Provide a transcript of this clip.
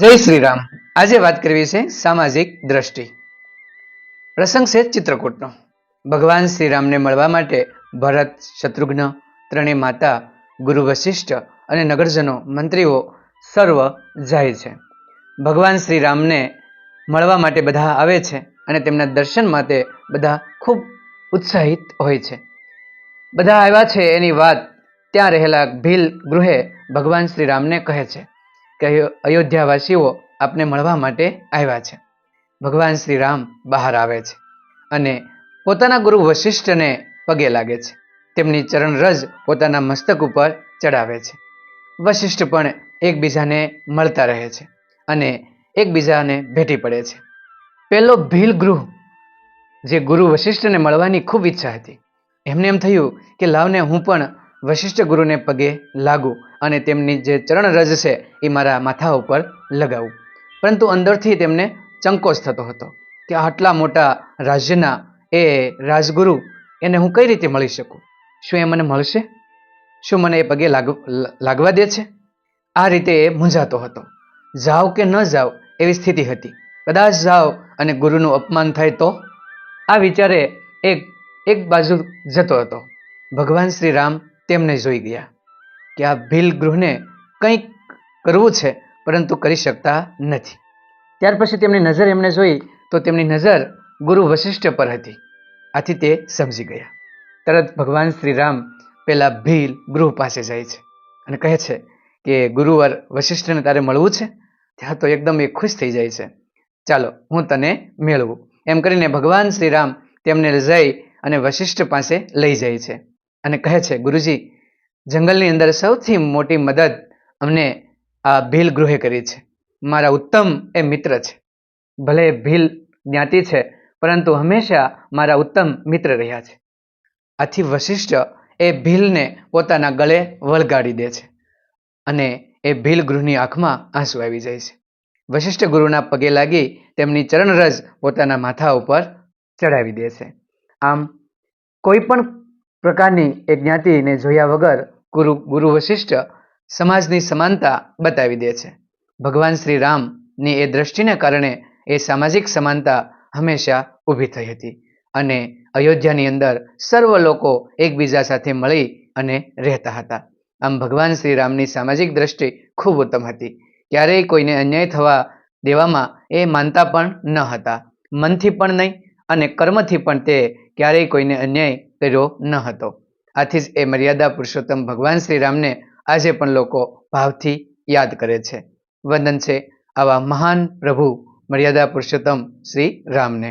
જય શ્રી રામ આજે વાત કરવી છે સામાજિક દ્રષ્ટિ. પ્રસંગ છે ચિત્રકૂટનો. ભગવાન શ્રીરામને મળવા માટે ભરત, શત્રુઘ્ન, ત્રણેય માતા, ગુરુ વશિષ્ઠ અને નગરજનો, મંત્રીઓ સર્વ જાય છે. ભગવાન શ્રીરામને મળવા માટે બધા આવે છે અને તેમના દર્શન માટે બધા ખૂબ ઉત્સાહિત હોય છે. બધા આવ્યા છે એની વાત. ત્યાં રહેલા ભીલ ગૃહે ભગવાન શ્રીરામને કહે છે. કે અયોધ્યાવાસીઓ આપને મળવા માટે આવ્યા છે. ભગવાન શ્રી રામ બહાર આવે છે અને પોતાના ગુરુ વશિષ્ઠને પગે લાગે છે. તેમની ચરણરજ પોતાના મસ્તક ઉપર ચડાવે છે. વશિષ્ઠ પણ એકબીજાને મળતા રહે છે અને એકબીજાને ભેટી પડે છે. પેલો ભીલ ગૃહ જે ગુરુ વશિષ્ઠને મળવાની ખૂબ ઈચ્છા હતી. એમને એમ થયું કે લાવને હું પણ વશિષ્ઠ ગુરુને પગે લાગુ અને તેમની જે ચરણરજ છે એ મારા માથા ઉપર લગાવું. પરંતુ અંદરથી તેમને ચંકોચ થતો હતો કે આટલા મોટા રાજ્યના એ રાજગુરુ એને હું કઈ રીતે મળી શકું? શું એ મને મળશે? શું મને એ પગે લાગ, લાગવા દે છે? આ રીતે એ મૂંઝાતો હતો. જાઓ કે ન જાવ એવી સ્થિતિ હતી. કદાચ જાઓ અને ગુરુનું અપમાન થાય તો? આ વિચારે એક એક બાજુ જતો હતો. ભગવાન શ્રી રામ તેમને જોઈ ગયા. કે આ ભીલ ગૃહને કંઈક કરવું છે, પરંતુ કરી શકતા નથી. ત્યાર પછી તેમની નજર એમણે જોઈ તો તેમની નજર ગુરુ વશિષ્ઠ પર હતી. આથી તે સમજી ગયા. તરત ભગવાન શ્રી રામ પેલા ભીલ ગૃહ પાસે જાય છે અને કહે છે કે, ગુરુવાર, વશિષ્ઠને તારે મળવું છે? ત્યાં તો એકદમ એ ખુશ થઈ જાય છે. ચાલો, હું તને મેળવું. એમ કરીને ભગવાન શ્રી રામ તેમને જઈ અને વશિષ્ઠ પાસે લઈ જાય છે અને કહે છે, ગુરુજી જંગલની અંદર સૌથી મોટી મદદ અમને આ ભીલ ગૃહે કરી છે. મારા ઉત્તમ એ મિત્ર છે. ભલે ભીલ જ્ઞાતિ છે, પરંતુ હંમેશા મારા ઉત્તમ મિત્ર રહ્યા છે. આથી વશિષ્ઠ એ ભીલને પોતાના ગળે વળગાડી દે છે અને એ ભીલ ગૃહની આંખમાં આંસુ આવી જાય છે. વશિષ્ઠ ગુરુના પગે લાગી તેમની ચરણરજ પોતાના માથા ઉપર ચડાવી દે છે. આમ કોઈ પણ પ્રકારની એ જ્ઞાતિને જોયા વગર ગુરુ ગુરુ વશિષ્ઠ સમાજની સમાનતા બતાવી દે છે. ભગવાન શ્રી રામની એ દ્રષ્ટિને કારણે એ સામાજિક સમાનતા હંમેશા ઊભી થઈ હતી અને અયોધ્યાની અંદર સર્વ લોકો એકબીજા સાથે મળી અને રહેતા હતા. આમ ભગવાન શ્રી રામની સામાજિક દ્રષ્ટિ ખૂબ ઉત્તમ હતી. ક્યારેય કોઈને અન્યાય થવા દેવામાં એ માનતા પણ ન હતા. મનથી પણ નહીં અને કર્મથી પણ તે ક્યારેય કોઈને અન્યાય કર્યો ન હતો. આથી જ એ મર્યાદા પુરુષોત્તમ ભગવાન શ્રી રામને આજે પણ લોકો ભાવથી યાદ કરે છે. વંદન છે આવા મહાન પ્રભુ મર્યાદા પુરુષોત્તમ શ્રી રામને